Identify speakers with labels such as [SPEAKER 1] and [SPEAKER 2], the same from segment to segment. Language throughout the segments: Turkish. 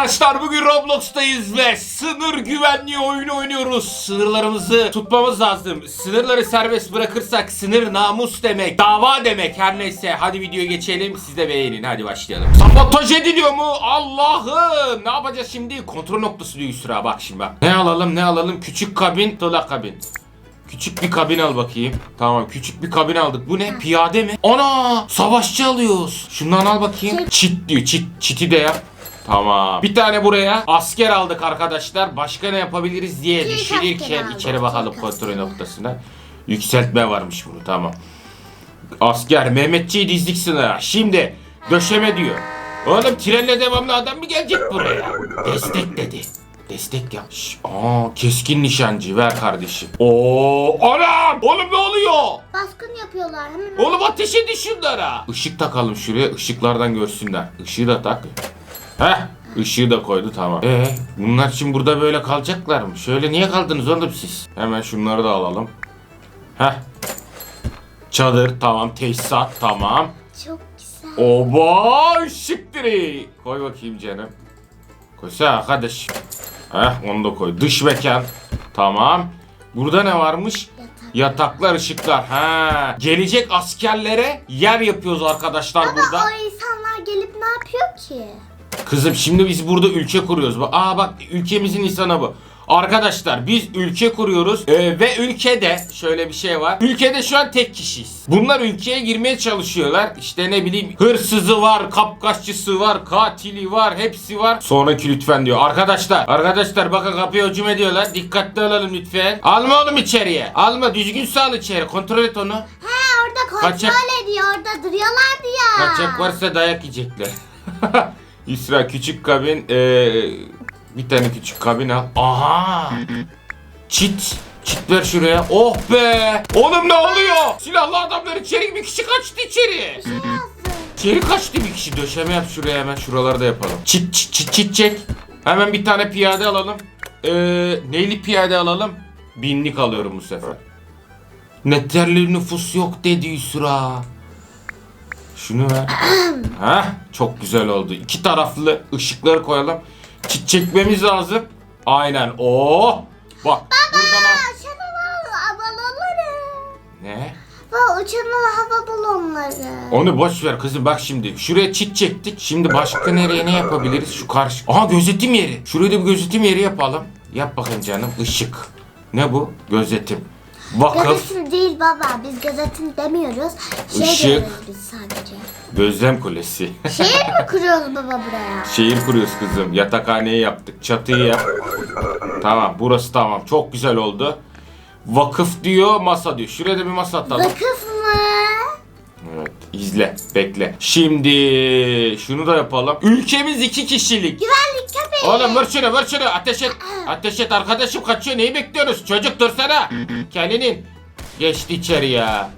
[SPEAKER 1] Arkadaşlar bugün Roblox'tayız ve sınır güvenliği oyunu oynuyoruz. Sınırlarımızı tutmamız lazım. Sınırları serbest bırakırsak sınır namus demek, dava demek her neyse. Hadi videoya geçelim siz de beğenin hadi başlayalım. Sabotaj ediliyor mu? Allah'ım ne yapacağız şimdi? Kontrol noktası diyor Yusra bak şimdi bak. Ne alalım ne alalım? Küçük kabin, tola kabin. Küçük bir kabin al bakayım. Tamam küçük bir kabin aldık. Bu ne? Piyade mi? Ana! Savaşçı alıyoruz. Şundan al bakayım. Çit diyor. Çit. Çiti de yap. Tamam. Bir tane buraya asker aldık arkadaşlar. Başka ne yapabiliriz diye
[SPEAKER 2] Türk
[SPEAKER 1] düşünürken
[SPEAKER 2] aldık,
[SPEAKER 1] içeri bakalım
[SPEAKER 2] Türk
[SPEAKER 1] kontrol
[SPEAKER 2] askeri.
[SPEAKER 1] noktasına. Yükseltme varmış bunu tamam. Asker Mehmetçiği dizdik sınıra. Şimdi döşeme diyor. Oğlum trenle devamlı adam mı gelecek buraya? Destek dedi. Destek ya. Şş, Aa, keskin nişancı ver kardeşim. Oo, anam! Oğlum ne oluyor?
[SPEAKER 2] Baskın yapıyorlar hemen.
[SPEAKER 1] Oğlum ateş edin şunlara. Işık takalım şuraya ışıklardan görsünler. Işığı da tak. Heh ışığı da koydu tamam. Ee bunlar şimdi burada böyle kalacaklar mı? Şöyle niye kaldınız oğlum siz? Hemen şunları da alalım. Heh. Çadır tamam tesisat tamam.
[SPEAKER 2] Çok güzel.
[SPEAKER 1] Oba ışık direği. Koy bakayım canım. Koysana arkadaş. Heh onu da koy. Dış mekan. Tamam. Burada ne varmış?
[SPEAKER 2] Yatak.
[SPEAKER 1] Yataklar, ışıklar. Ha. Gelecek askerlere yer yapıyoruz arkadaşlar burada.
[SPEAKER 2] Ama o insanlar gelip ne yapıyor ki?
[SPEAKER 1] Kızım şimdi biz burada ülke kuruyoruz. Aa bak ülkemizin insanı bu. Arkadaşlar biz ülke kuruyoruz Ee, ve ülkede şöyle bir şey var. Ülkede şu an tek kişiyiz. Bunlar ülkeye girmeye çalışıyorlar. İşte ne bileyim hırsızı var, kapkaççısı var, katili var, hepsi var. Sonraki lütfen diyor. Arkadaşlar, arkadaşlar bakın kapıya hücum ediyorlar. Dikkatli olalım lütfen. Alma oğlum içeriye. Alma düzgün sal içeri. Kontrol et onu.
[SPEAKER 2] He orada kontrol
[SPEAKER 1] Kaçak.
[SPEAKER 2] ediyor orada duruyorlardı ya.
[SPEAKER 1] Kaçak varsa dayak yiyecekler. İsra küçük kabin eee, bir tane küçük kabin al. Aha! Çit. Çit ver şuraya. Oh be! Oğlum ne oluyor? Silahlı adamlar içeri bir kişi kaçtı içeri. İçeri kaçtı bir kişi. Döşeme yap şuraya hemen. Şuraları da yapalım. Çit çit çit çit çek. Hemen bir tane piyade alalım. Eee neyli piyade alalım? Binlik alıyorum bu sefer. Neterli nüfus yok dedi Yusra. Şunu ver. Heh, çok güzel oldu. İki taraflı ışıkları koyalım. Çit çekmemiz lazım. Aynen. Oo. Bak buradan al.
[SPEAKER 2] Uçan balonları.
[SPEAKER 1] Ne?
[SPEAKER 2] Bu uçan hava balonları.
[SPEAKER 1] Onu boş ver kızım bak şimdi. Şuraya çit çektik. Şimdi başka nereye ne yapabiliriz? Şu karşı. Aha gözetim yeri. Şuraya da bir gözetim yeri yapalım. Yap bakayım canım. Işık. Ne bu? Gözetim. Vakıf.
[SPEAKER 2] Gözetim değil baba biz gözetim demiyoruz. Şey
[SPEAKER 1] Işık.
[SPEAKER 2] diyoruz biz sadece.
[SPEAKER 1] Gözlem kulesi.
[SPEAKER 2] Şehir mi kuruyoruz baba buraya?
[SPEAKER 1] Şehir kuruyoruz kızım. Yatakhaneyi yaptık. Çatıyı yap. Tamam burası tamam. Çok güzel oldu. Vakıf diyor masa diyor. Şuraya da bir masa atalım.
[SPEAKER 2] Vakıf
[SPEAKER 1] izle bekle. Şimdi şunu da yapalım. Ülkemiz iki kişilik.
[SPEAKER 2] Güvenlik köpeği.
[SPEAKER 1] Oğlum vur şunu vur şunu ateş et. Ateş et arkadaşım kaçıyor neyi bekliyoruz? Çocuk dursana. Kendinin. Geçti içeri ya.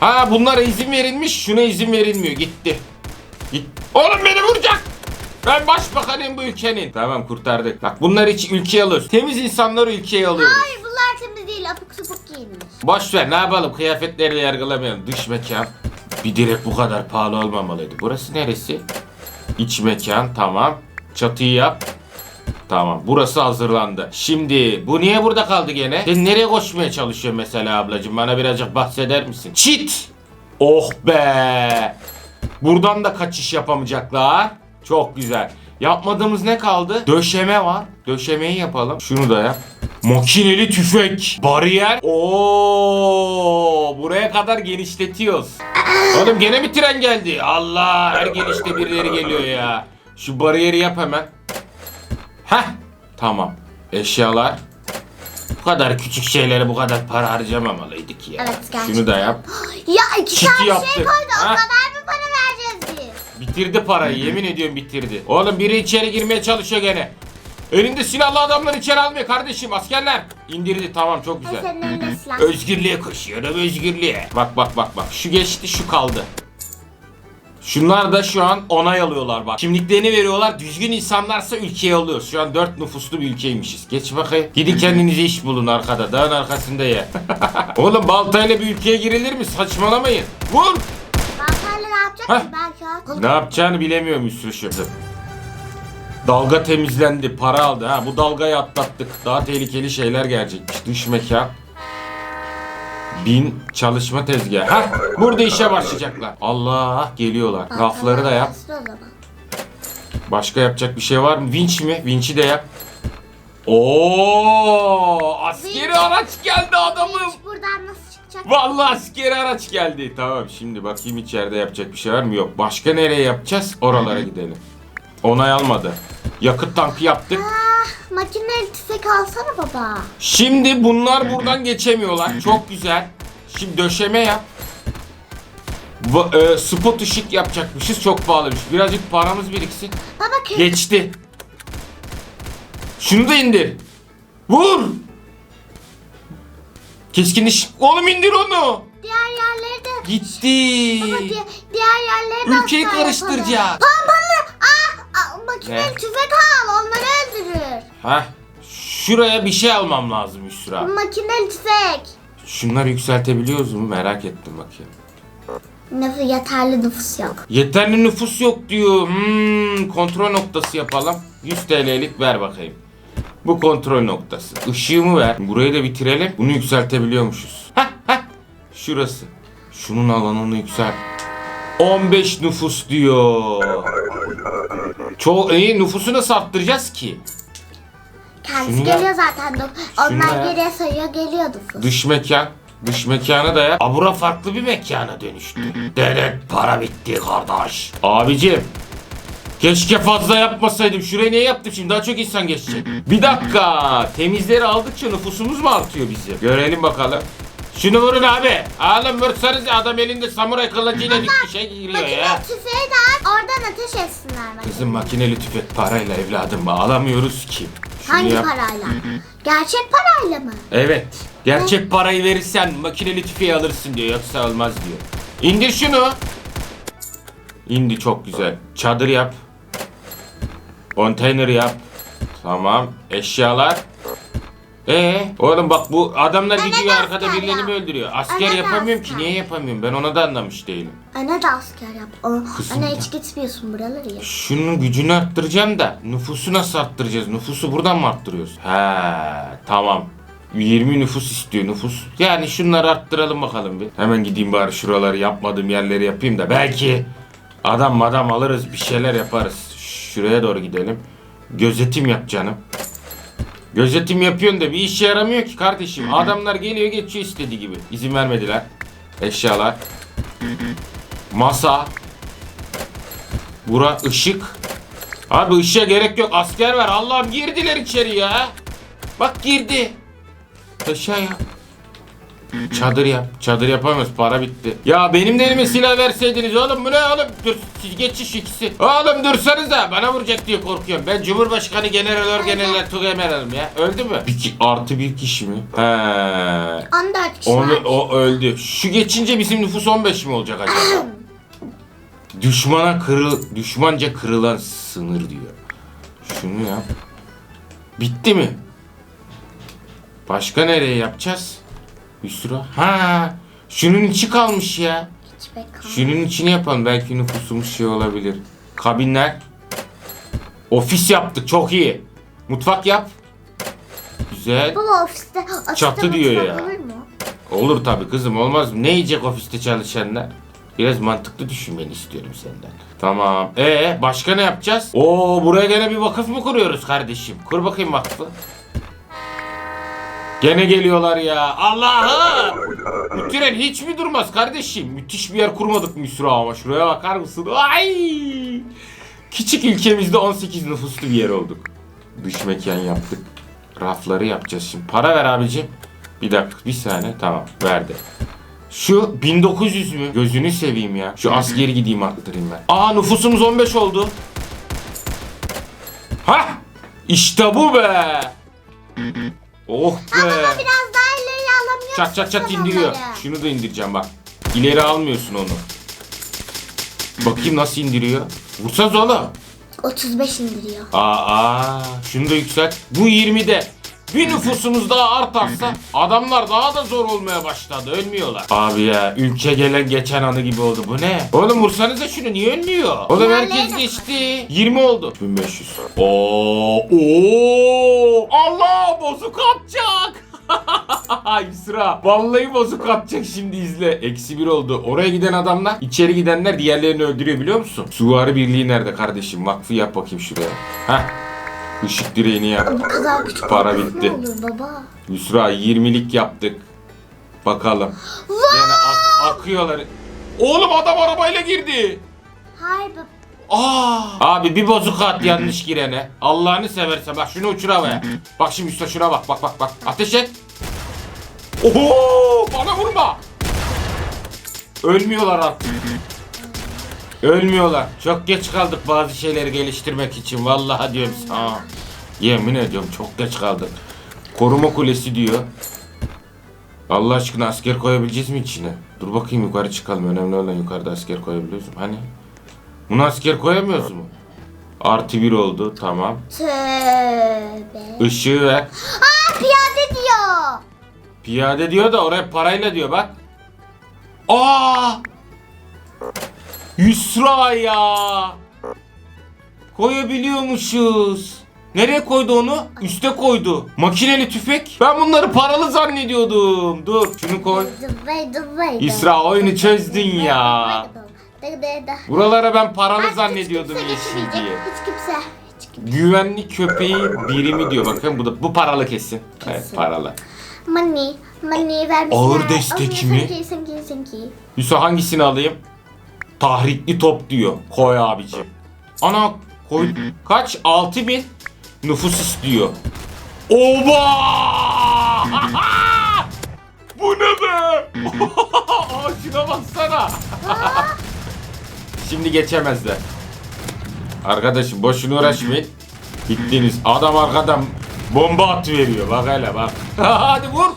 [SPEAKER 1] Ha bunlara izin verilmiş şuna izin verilmiyor gitti. Git. Oğlum beni vuracak. Ben başbakanıyım bu ülkenin. Tamam kurtardık. Bak bunlar hiç ülkeye alıyoruz. Temiz insanları ülkeye alıyoruz.
[SPEAKER 2] Hayır bunlar temiz değil apık sapık giyinmiş.
[SPEAKER 1] Boş ver ne yapalım kıyafetlerle yargılamayalım. Dış mekan. Bir direk bu kadar pahalı olmamalıydı. Burası neresi? İç mekan tamam. Çatıyı yap. Tamam burası hazırlandı. Şimdi bu niye burada kaldı gene? Sen nereye koşmaya çalışıyorsun mesela ablacığım? Bana birazcık bahseder misin? Çit! Oh be! Buradan da kaçış yapamayacaklar. Çok güzel. Yapmadığımız ne kaldı? Döşeme var. Döşemeyi yapalım. Şunu da yap. Makineli tüfek. Bariyer. Oo, buraya kadar genişletiyoruz. Oğlum gene mi tren geldi? Allah her gelişte birileri geliyor ya. Şu bariyeri yap hemen. Heh tamam. Eşyalar. Bu kadar küçük şeylere bu kadar para harcamamalıydık ya.
[SPEAKER 2] Evet, gerçekten.
[SPEAKER 1] Şunu da yap.
[SPEAKER 2] Ya iki
[SPEAKER 1] Çiti
[SPEAKER 2] tane şey
[SPEAKER 1] yaptık.
[SPEAKER 2] koydu o
[SPEAKER 1] Ha?
[SPEAKER 2] kadar mı para vereceğiz biz?
[SPEAKER 1] Bitirdi parayı yemin ediyorum bitirdi. Oğlum biri içeri girmeye çalışıyor gene. Elinde silahlı adamlar içeri almıyor kardeşim askerler. İndirdi tamam çok güzel.
[SPEAKER 2] senin elinde silah.
[SPEAKER 1] Özgürlüğe koşuyorum özgürlüğe. Bak bak bak bak şu geçti şu kaldı. Şunlar da şu an onay alıyorlar bak. Kimliklerini veriyorlar. Düzgün insanlarsa ülkeye alıyoruz. Şu an dört nüfuslu bir ülkeymişiz. Geç bakayım. Gidin kendinize iş bulun arkada. Dağın arkasında ya. Oğlum baltayla bir ülkeye girilir mi? Saçmalamayın. Vur.
[SPEAKER 2] Baltayla ne yapacak
[SPEAKER 1] Heh.
[SPEAKER 2] ki belki?
[SPEAKER 1] Ne yapacağını bilemiyorum Yusruş'um. Dalga temizlendi. Para aldı. Ha bu dalgayı atlattık. Daha tehlikeli şeyler gelecekmiş. Dış mekan. Bin çalışma tezgahı. Ha burada işe başlayacaklar. Allah geliyorlar. Rafları da yap. Başka yapacak bir şey var mı? Vinç mi? Vinç'i de yap. Oo, askeri
[SPEAKER 2] Vinç.
[SPEAKER 1] araç geldi adamım.
[SPEAKER 2] Buradan nasıl çıkacak?
[SPEAKER 1] Vallahi askeri araç geldi. Tamam şimdi bakayım içeride yapacak bir şey var mı? Yok. Başka nereye yapacağız? Oralara gidelim. Onay almadı. Yakıt tankı yaptık.
[SPEAKER 2] Ah, makineli tüfek alsana baba.
[SPEAKER 1] Şimdi bunlar buradan geçemiyorlar. Çok güzel. Şimdi döşeme yap. Va- e, spot ışık yapacakmışız. Çok pahalıymış. Birazcık paramız biriksin.
[SPEAKER 2] Baba kır.
[SPEAKER 1] Geçti. Şunu da indir. Vur. Keskin iş. Oğlum indir onu.
[SPEAKER 2] Diğer yerleri de...
[SPEAKER 1] Gitti.
[SPEAKER 2] Baba di- diğer yerleri de
[SPEAKER 1] Ülkeyi karıştıracak.
[SPEAKER 2] Pompalı.
[SPEAKER 1] Ne?
[SPEAKER 2] tüfek al. Onları öldürür.
[SPEAKER 1] Heh. Şuraya bir şey almam lazım Yusra.
[SPEAKER 2] Makineli tüfek.
[SPEAKER 1] Şunları yükseltebiliyoruz mu? Merak ettim bakayım.
[SPEAKER 2] Nüfus, yeterli nüfus yok.
[SPEAKER 1] Yeterli nüfus yok diyor. Hmm, kontrol noktası yapalım. 100 TL'lik ver bakayım. Bu kontrol noktası. Işığımı ver. Burayı da bitirelim. Bunu yükseltebiliyormuşuz. Heh heh. Şurası. Şunun alanını yükselt. 15 nüfus diyor. Çok iyi nüfusu nasıl arttıracağız ki?
[SPEAKER 2] Kendisi
[SPEAKER 1] Şunu
[SPEAKER 2] geliyor zaten. Dok- Onlar
[SPEAKER 1] yap.
[SPEAKER 2] geriye sayıyor geliyor nüfus.
[SPEAKER 1] Dış mekan. Dış mekanı da yap. Abura farklı bir mekana dönüştü. Dedet para bitti kardeş. Abicim. Keşke fazla yapmasaydım. Şuraya niye yaptım şimdi? Daha çok insan geçecek. Bir dakika. Temizleri aldıkça nüfusumuz mu artıyor bizim? Görelim bakalım. Şunu vurun abi. Oğlum vursanız adam elinde samuray kılıcıyla bir şey giriyor ya.
[SPEAKER 2] tüfeği de at. Oradan ateş etsinler. makineli.
[SPEAKER 1] Kızım makineli tüfek parayla evladım alamıyoruz ki. Şunu
[SPEAKER 2] Hangi
[SPEAKER 1] yap.
[SPEAKER 2] parayla? Gerçek parayla mı?
[SPEAKER 1] Evet. Gerçek parayı verirsen makineli tüfeği alırsın diyor. Yoksa olmaz diyor. İndir şunu. İndi çok güzel. Çadır yap. Konteyner yap. Tamam. Eşyalar. Ee, oğlum bak bu adamlar
[SPEAKER 2] Bana
[SPEAKER 1] gidiyor
[SPEAKER 2] da
[SPEAKER 1] arkada
[SPEAKER 2] asker
[SPEAKER 1] birilerini
[SPEAKER 2] yap.
[SPEAKER 1] mi öldürüyor? Asker
[SPEAKER 2] Bana da
[SPEAKER 1] yapamıyorum ki.
[SPEAKER 2] asker.
[SPEAKER 1] Niye yapamıyorum? Ben ona da anlamış değilim.
[SPEAKER 2] Anne de asker yap. O,
[SPEAKER 1] Kızım
[SPEAKER 2] anne
[SPEAKER 1] ya.
[SPEAKER 2] hiç gitmiyorsun buraları ya.
[SPEAKER 1] Şunun gücünü arttıracağım da nüfusu nasıl arttıracağız? Nüfusu buradan mı arttırıyoruz? He tamam. 20 nüfus istiyor nüfus. Yani şunları arttıralım bakalım bir. Hemen gideyim bari şuraları yapmadığım yerleri yapayım da belki adam madam alırız bir şeyler yaparız. Şuraya doğru gidelim. Gözetim yap canım. Gözetim yapıyorsun da bir işe yaramıyor ki kardeşim. Adamlar geliyor geçiyor istediği gibi. İzin vermediler. Eşyalar. Masa. Bura ışık. Abi ışığa gerek yok. Asker var. Allah'ım girdiler içeri ya. Bak girdi. Aşağı yap. Çadır yap. Çadır yapamıyoruz. Para bitti. Ya benim de elime silah verseydiniz oğlum bu ne oğlum? Dur siz geçiş ikisi. Oğlum dursanıza. Bana vuracak diye korkuyorum. Ben Cumhurbaşkanı General Orgeneral Tugaymenal'ım ya. Öldü mü? Bir ki, artı bir kişi mi? He.
[SPEAKER 2] 14 kişi
[SPEAKER 1] Onu,
[SPEAKER 2] var.
[SPEAKER 1] o öldü. Şu geçince bizim nüfus 15 mi olacak acaba? Düşmana kırıl, düşmanca kırılan sınır diyor. Şunu yap. Bitti mi? Başka nereye yapacağız? Üstüra. Ha, şunun içi kalmış ya.
[SPEAKER 2] Hiç bekle.
[SPEAKER 1] Şunun içini yapalım. Belki nüfusumuz şey olabilir. Kabinler. Ofis yaptık. Çok iyi. Mutfak yap. Güzel.
[SPEAKER 2] Baba ofiste, ofiste
[SPEAKER 1] Çatı diyor ya.
[SPEAKER 2] Olur mu?
[SPEAKER 1] Olur tabii kızım olmaz mı? Ne yiyecek ofiste çalışanlar? Biraz mantıklı düşünmeni istiyorum senden. Tamam. Ee başka ne yapacağız? Oo buraya gene bir vakıf mı kuruyoruz kardeşim? Kur bakayım vakfı. Gene geliyorlar ya. Allah'ım. Bu tren hiç mi durmaz kardeşim? Müthiş bir yer kurmadık Müsra ama şuraya bakar mısın? Ay! Küçük ülkemizde 18 nüfuslu bir yer olduk. Dış mekan yaptık. Rafları yapacağız şimdi. Para ver abicim. Bir dakika bir saniye tamam verdi. Şu 1900 mü? Gözünü seveyim ya. Şu askeri gideyim arttırayım ben. Aa nüfusumuz 15 oldu. Ha? İşte bu be. Oh be.
[SPEAKER 2] Ama biraz daha ileri alamıyorsun.
[SPEAKER 1] Çat çat çat indiriyor.
[SPEAKER 2] onları.
[SPEAKER 1] Şunu da indireceğim bak. İleri almıyorsun onu. Bakayım nasıl indiriyor. Vursanız oğlum.
[SPEAKER 2] 35 indiriyor.
[SPEAKER 1] Aa, aa, şunu da yükselt. Bu 20'de. Bir nüfusumuz daha artarsa adamlar daha da zor olmaya başladı. Ölmüyorlar. Abi ya ülke gelen geçen anı gibi oldu. Bu ne? Oğlum vursanıza şunu niye ölmüyor? Oğlum herkes
[SPEAKER 2] İlerleyin.
[SPEAKER 1] geçti. 20 oldu. 1500. Oo, oo. Allah bozuk atacak. Yusra. Vallahi bozuk atacak şimdi izle. Eksi bir oldu. Oraya giden adamlar içeri gidenler diğerlerini öldürüyor biliyor musun? Suvari Birliği nerede kardeşim? Vakfı yap bakayım şuraya. Heh. Işık direğini yap.
[SPEAKER 2] Bu kadar küçük
[SPEAKER 1] Para bitti.
[SPEAKER 2] Ne olur baba?
[SPEAKER 1] Yusra 20'lik yaptık. Bakalım. Gene ak- akıyorlar. Oğlum adam arabayla girdi.
[SPEAKER 2] Hayır baba.
[SPEAKER 1] Aa! Abi bir bozuk at yanlış girene. Allah'ını seversen bak şunu uçur havaya. Bak şimdi üstte şuna bak bak bak bak. Ateş et. Oho! Bana vurma. Ölmüyorlar artık. Ölmüyorlar. Çok geç kaldık bazı şeyleri geliştirmek için. Vallahi diyorum sana. Yemin ediyorum çok geç kaldık. Koruma kulesi diyor. Allah aşkına asker koyabileceğiz mi içine? Dur bakayım yukarı çıkalım. Önemli olan yukarıda asker koyabiliyoruz? Hani? Bunu asker koyamıyoruz mu? Artı bir oldu. Tamam.
[SPEAKER 2] Tövbe.
[SPEAKER 1] Işığı ver.
[SPEAKER 2] Aa piyade diyor.
[SPEAKER 1] Piyade diyor da oraya parayla diyor bak. Aa! Yusra ya. Koyabiliyormuşuz. Nereye koydu onu? Üste koydu. Makineli tüfek. Ben bunları paralı zannediyordum. Dur şunu koy. İsra oyunu çözdün ya. Buralara ben paralı
[SPEAKER 2] Artık
[SPEAKER 1] zannediyordum yeşil diye.
[SPEAKER 2] Hiç kimse.
[SPEAKER 1] Güvenlik köpeği birimi diyor bakın bu da bu paralı kesin. Evet
[SPEAKER 2] Kesin.
[SPEAKER 1] paralı.
[SPEAKER 2] Money. Money vermişler.
[SPEAKER 1] Ağır destek mi?
[SPEAKER 2] Sanki sanki sanki.
[SPEAKER 1] Yusuf hangisini alayım? Tahrikli top diyor. Koy abicim. Ana koy. Kaç? 6000 nüfus istiyor. Oba! Bu ne be? Aa, Şuna baksana. Şimdi geçemezler. Arkadaşım boşuna uğraşmayın. Bittiniz. Adam arkadan bomba at veriyor. Bak hele bak. Hadi vur.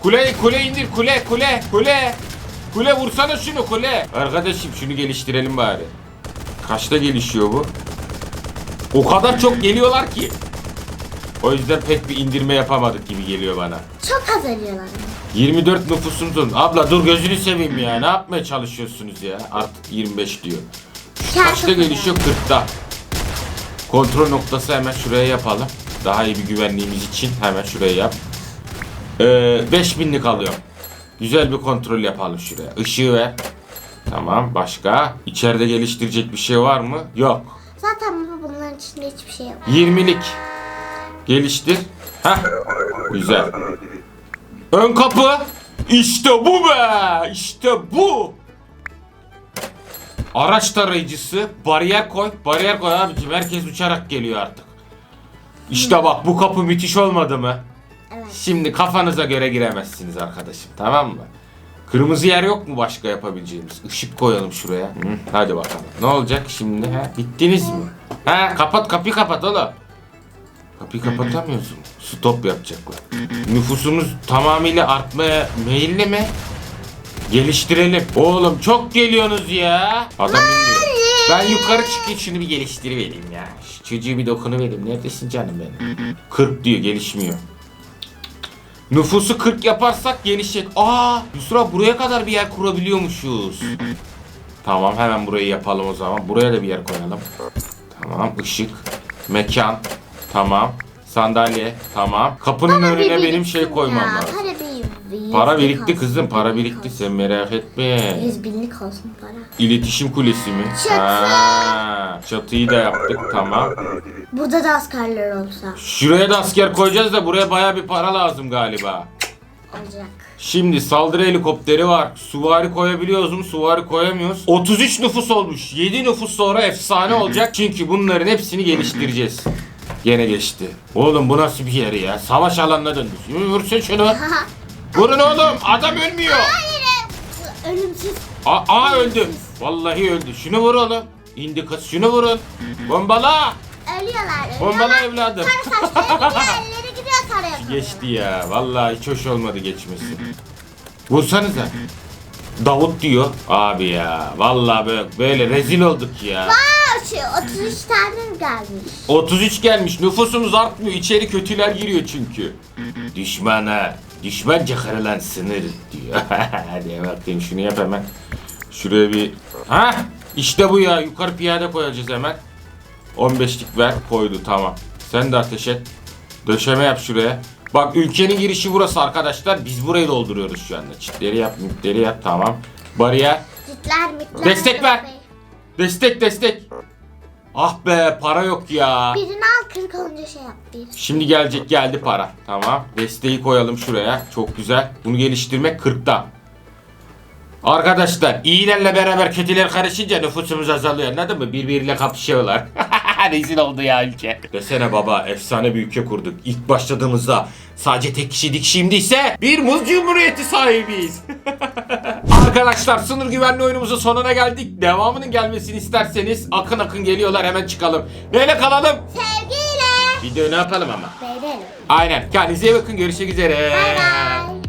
[SPEAKER 1] Kule kule indir kule kule kule. Kule vursana şunu kule. Arkadaşım şunu geliştirelim bari. Kaçta gelişiyor bu? O kadar çok geliyorlar ki. O yüzden pek bir indirme yapamadık gibi geliyor bana.
[SPEAKER 2] Çok az ölüyorlar.
[SPEAKER 1] 24 nüfusumuzun. Abla dur gözünü seveyim ya. Ne yapmaya çalışıyorsunuz ya? Artık 25 diyor. Kaçta gelişiyor? 40'ta. Kontrol noktası hemen şuraya yapalım. Daha iyi bir güvenliğimiz için hemen şuraya yap. Ee, 5000'lik alıyorum. Güzel bir kontrol yapalım şuraya. Işığı ver. Tamam başka? İçeride geliştirecek bir şey var mı? Yok.
[SPEAKER 2] Zaten bu bunların içinde hiçbir şey yok.
[SPEAKER 1] 20'lik. Geliştir. Heh. Güzel. Ön kapı. İşte bu be. İşte bu. Araç tarayıcısı. Bariyer koy. Bariyer koy abicim. Herkes uçarak geliyor artık. İşte bak bu kapı müthiş olmadı mı?
[SPEAKER 2] Evet.
[SPEAKER 1] Şimdi kafanıza göre giremezsiniz arkadaşım. Tamam mı? Kırmızı yer yok mu başka yapabileceğimiz? Işık koyalım şuraya. Hı, hadi bakalım. Ne olacak şimdi? He? Bittiniz mi? He, kapat kapıyı kapat oğlum. Kapıyı kapatamıyorsun. Stop yapacaklar. Nüfusumuz tamamıyla artmaya meyilli mi? Geliştirelim. Oğlum çok geliyorsunuz ya. Adam bilmiyor. Ben yukarı çıkayım şunu bir geliştirivereyim ya. Şu çocuğu bir dokunu vereyim. Neredesin canım benim? 40 diyor gelişmiyor. Nüfusu 40 yaparsak gelişecek. Aa, Yusra buraya kadar bir yer kurabiliyormuşuz. Tamam hemen burayı yapalım o zaman. Buraya da bir yer koyalım. Tamam ışık, mekan, tamam. Sandalye, tamam. Kapının
[SPEAKER 2] Para
[SPEAKER 1] önüne benim şey koymam
[SPEAKER 2] ya.
[SPEAKER 1] lazım.
[SPEAKER 2] Para bir,
[SPEAKER 1] Para birikti
[SPEAKER 2] olsun,
[SPEAKER 1] kızım, para birikti. Sen merak etme.
[SPEAKER 2] Yüz binlik olsun para.
[SPEAKER 1] İletişim kulesi mi?
[SPEAKER 2] Çatı.
[SPEAKER 1] Ha, çatıyı da yaptık tamam.
[SPEAKER 2] Burada da askerler olsa
[SPEAKER 1] Şuraya da asker koyacağız da buraya baya bir para lazım galiba.
[SPEAKER 2] olacak.
[SPEAKER 1] Şimdi saldırı helikopteri var. Suvari koyabiliyoruz mu? Suvari koyamıyoruz. 33 nüfus olmuş. 7 nüfus sonra efsane olacak. Çünkü bunların hepsini geliştireceğiz. Gene geçti. Oğlum bu nasıl bir yer ya? Savaş alanına döndü. Vursun şunu. Vurun oğlum. Adam ölmüyor.
[SPEAKER 2] Hayır. Ölümsüz.
[SPEAKER 1] Aa, aa öldü. Vallahi öldü. Şunu vur oğlum. İndi kız. Şunu vurun. Bombala.
[SPEAKER 2] Ölüyorlar.
[SPEAKER 1] Bombala
[SPEAKER 2] Ölüyorlar.
[SPEAKER 1] evladım.
[SPEAKER 2] Sarı saçları gidiyor. Elleri gidiyor sarı yapıyor.
[SPEAKER 1] Geçti ya. Vallahi hiç hoş olmadı geçmesi. Vursanıza. Davut diyor. Abi ya. Vallahi böyle, böyle rezil olduk ya.
[SPEAKER 2] Aa, şu 33 tane mi gelmiş?
[SPEAKER 1] 33 gelmiş. Nüfusumuz artmıyor. İçeri kötüler giriyor çünkü. Düşmana, düşmanca kırılan sınır diyor. Hadi bakayım şunu yap hemen. Şuraya bir... Ha? İşte bu ya. Yukarı piyade koyacağız hemen. 15'lik ver. Koydu tamam. Sen de ateş et. Döşeme yap şuraya. Bak ülkenin girişi burası arkadaşlar. Biz burayı dolduruyoruz şu anda. Çitleri yap, mütleri yap. Tamam. Bariyer.
[SPEAKER 2] Citler mitler.
[SPEAKER 1] Destek ver. Destek destek. Ah be para yok ya.
[SPEAKER 2] Birini al 40 olunca şey yap bir.
[SPEAKER 1] Şimdi gelecek geldi para. Tamam. Desteği koyalım şuraya. Çok güzel. Bunu geliştirmek 40'ta. Arkadaşlar iyilerle beraber kötüler karışınca nüfusumuz azalıyor anladın mı? Birbiriyle kapışıyorlar. Rezil oldu ya ülke. Desene baba efsane bir ülke kurduk. İlk başladığımızda sadece tek kişiydik şimdi ise bir muz cumhuriyeti sahibiyiz. Arkadaşlar sınır güvenli oyunumuzun sonuna geldik. Devamının gelmesini isterseniz akın akın geliyorlar hemen çıkalım. Neyle kalalım?
[SPEAKER 2] Sevgiyle.
[SPEAKER 1] Video ne yapalım ama?
[SPEAKER 2] Beğenelim.
[SPEAKER 1] Aynen. Kendinize iyi bakın. Görüşmek üzere.
[SPEAKER 2] Bay bay.